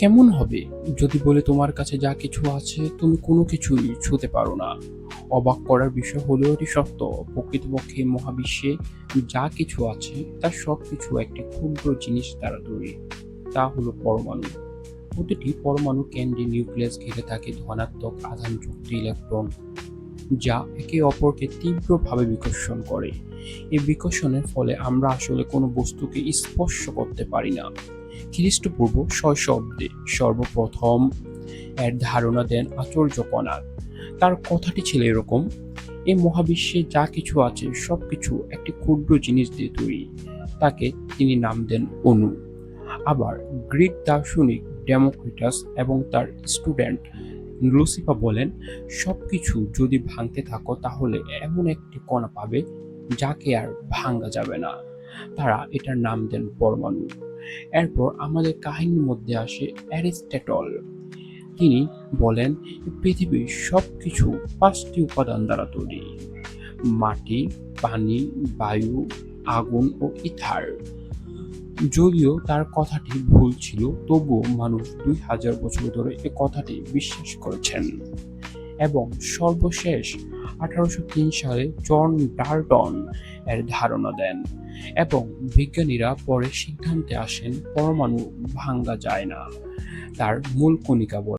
কেমন হবে? যদি বলে তোমার কাছে যা কিছু আছে, তুমি কোনো কিছুই ছুতে পারো না। অবাক করার বিষয় হলো এটি সত্য। প্রকৃতপক্ষে মহাবিশ্বে যা কিছু আছে তার সব কিছু একটি ক্ষুদ্র জিনিস দ্বারা তৈরি। তা হলো পরমাণু। প্রতিটি পরমাণু কেন্দ্রে নিউক্লিয়াস ঘিরে থাকে ধনাত্মক আধানযুক্ত ইলেকট্রন, যা একে অপরকে তীব্রভাবে বিকর্ষণ করে। এই বিকর্ষণের ফলে আমরা আসলে কোনো বস্তুকে স্পর্শ করতে পারি না। খ্রিস্টপূর্ব শৈশব্দে সর্বপ্রথম এর ধারণা দেন আচার্য কণাদ তার কথাটি ছিল এরকম এই মহাবিশ্বে যা কিছু আছে সব কিছু একটি ক্ষুদ্র জিনিস দিয়ে তৈরি। তাকে তিনি নাম দেন অণু আবার গ্রিক দার্শনিক ডেমোক্রিটাস এবং তার স্টুডেন্ট লুসিফা বলেন সব কিছু যদি ভাঙতে থাকো, তাহলে এমন একটি কণা পাবে, যাকে আর ভাঙা যাবে না। তারা এটার নাম দেন পরমাণু। এরপর আমাদের কাহিনীর মধ্যে আসে অ্যারিস্টটল। তিনি বলেন, পৃথিবীর সব কিছু পাঁচটি উপাদান দ্বারা তৈরি। মাটি, পানি, বায়ু, আগুন ও ইথার। যদিও তার কথাটি ভুল ছিল, তবুও মানুষ দুই হাজার বছর ধরে এ কথাটি বিশ্বাস করেছেন। এবং সর্বশেষ আঠারোশো তিন সালে জন ডার্টন এর ধারণা দেন এবং বিজ্ঞানীরা পরে সিদ্ধান্তে আসেন পরমাণু ভাঙ্গা যায় না, তার মূল কণিকা বলে।